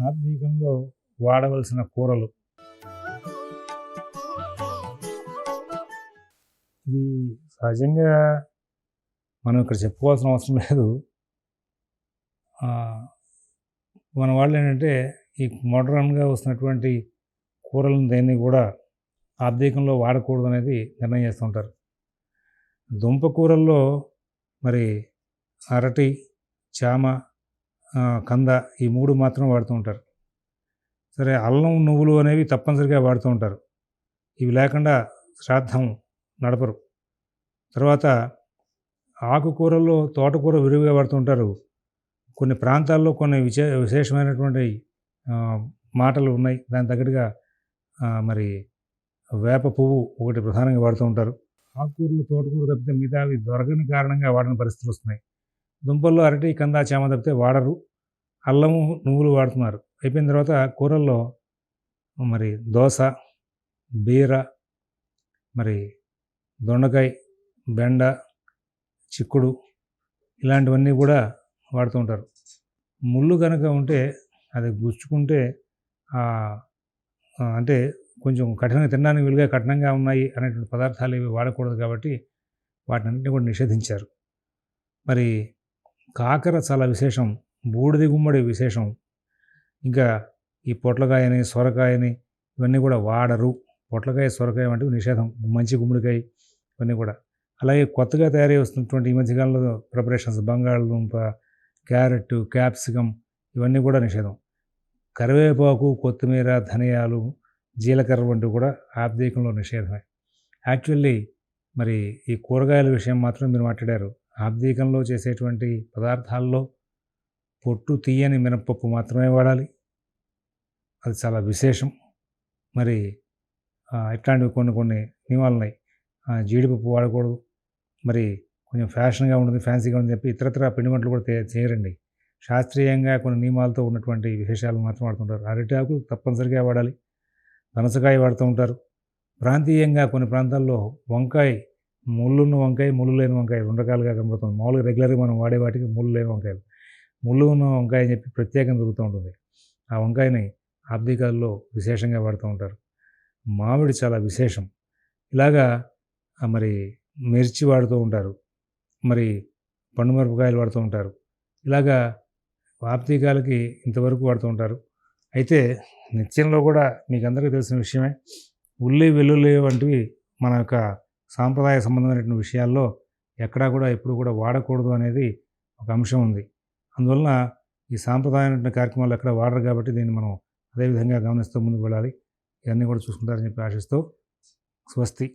సాత్వికంలో వాడవలసిన కూరలు. ఇది సహజంగా మనం ఇక్కడ చెప్పుకోవాల్సిన అవసరం లేదు. మన వాళ్ళు ఏంటంటే ఈ మోడర్న్గా వస్తున్నటువంటి కూరలను దేన్ని కూడా ఆర్థికంలో వాడకూడదు అనేది నిర్ణయం చేస్తుంటారు దుంప కూరల్లో మరి అరటి చామ కంద ఈ మూడు మాత్రం వాడుతూ ఉంటారు. సరే అల్లం నువ్వులు అనేవి తప్పనిసరిగా వాడుతూ ఉంటారు. ఇవి లేకుండా శ్రాద్ధం నడపరు. తర్వాత ఆకుకూరల్లో తోటకూర విరివిగా వాడుతూ ఉంటారు. కొన్ని ప్రాంతాల్లో కొన్ని విశే విశేషమైనటువంటి మాటలు ఉన్నాయి. దాని తగ్గట్టుగా మరి వేప పువ్వు ఒకటి ప్రధానంగా వాడుతూ ఉంటారు. ఆకుకూరలు తోటకూర తప్పితే మిగతా అవి దొరకని కారణంగా వాడిన పరిస్థితులు వస్తున్నాయి. దుంపల్లో అరటి కంద చేమ తప్పితే వాడరు. అల్లము నువ్వులు వాడుతున్నారు. అయిపోయిన తర్వాత కూరల్లో మరి దోస బీర మరి దొండకాయ బెండ చిక్కుడు ఇలాంటివన్నీ కూడా వాడుతూ ఉంటారు. ముళ్ళు కనుక ఉంటే అది గుచ్చుకుంటే అంటే కొంచెం కఠినంగా తినడానికి వీలుగా కఠినంగా ఉన్నాయి అనేటువంటి పదార్థాలు ఇవి వాడకూడదు కాబట్టి వాటిని కూడా నిషేధించారు. మరి కాకర చాలా విశేషం బూడిది గుమ్మడి విశేషం. ఇంకా ఈ పొట్లకాయని సొరకాయని ఇవన్నీ కూడా వాడరు. పొట్లకాయ సొరకాయ వంటివి నిషేధం. మంచి గుమ్మడికాయ ఇవన్నీ కూడా. అలాగే కొత్తగా తయారై వస్తున్నటువంటి ఈ మధ్యకాలంలో ప్రిపరేషన్స్ బంగాళదుంప క్యారెట్ క్యాప్సికమ్ ఇవన్నీ కూడా నిషేధం. కరివేపాకు కొత్తిమీర ధనియాలు జీలకర్ర వంటివి కూడా ఆబ్దీకంలో నిషేధమే. యాక్చువల్లీ మరి ఈ కూరగాయల విషయం మాత్రం మీరు మాట్లాడారు. ఆబ్దీకంలో చేసేటువంటి పదార్థాల్లో పొట్టు తీయని మినపప్పు మాత్రమే వాడాలి. అది చాలా విశేషం. మరి ఇట్లాంటివి కొన్ని కొన్ని నియమాలు ఉన్నాయి జీడిపప్పు వాడకూడదు. మరి కొంచెం ఫ్యాషన్గా ఉంటుంది ఫ్యాన్సీగా ఉంటుంది చెప్పి ఇతరత్ర పిండి వంటలు కూడా చేయరండి. శాస్త్రీయంగా కొన్ని నియమాలతో ఉన్నటువంటి విశేషాలు మాత్రం వాడుతుంటారు. అరటాకు తప్పనిసరిగా వాడాలి. పనసకాయ వాడుతూ ఉంటారు. ప్రాంతీయంగా కొన్ని ప్రాంతాల్లో వంకాయ ముళ్ళున్న వంకాయ ముళ్ళు లేని వంకాయ రెండు రకాలుగా కనబడుతుంది. మామూలుగా రెగ్యులర్గా మనం వాడే వాటికి ముళ్ళు లేని వంకాయలు. ముళ్ళు ఉన్న వంకాయ అని చెప్పి ప్రత్యేకంగా దొరుకుతూ ఉంటుంది. ఆ వంకాయని ఆబ్దికాల్లో విశేషంగా వాడుతూ ఉంటారు. మామిడి చాలా విశేషం. ఇలాగా మరి మిర్చి వాడుతూ ఉంటారు. మరి పండు మిరపకాయలు వాడుతూ ఉంటారు. ఇలాగా ఆప్తికాలకి ఇంతవరకు వాడుతూ ఉంటారు. అయితే నిత్యంలో కూడా మీకు అందరికీ తెలిసిన విషయమే ఉల్లి వెల్లుల్లి వంటివి మన యొక్క సాంప్రదాయ సంబంధమైనటువంటి విషయాల్లో ఎక్కడా కూడా ఎప్పుడు కూడా వాడకూడదు అనేది ఒక అంశం ఉంది. అందువలన ఈ సాంప్రదాయమైన కార్యక్రమాలు ఎక్కడ వాడరు కాబట్టి దీన్ని మనం అదేవిధంగా గమనిస్తూ ముందుకు వెళ్ళాలి. ఇవన్నీ కూడా చూసుకుంటారని చెప్పి ఆశిస్తూ స్వస్తి.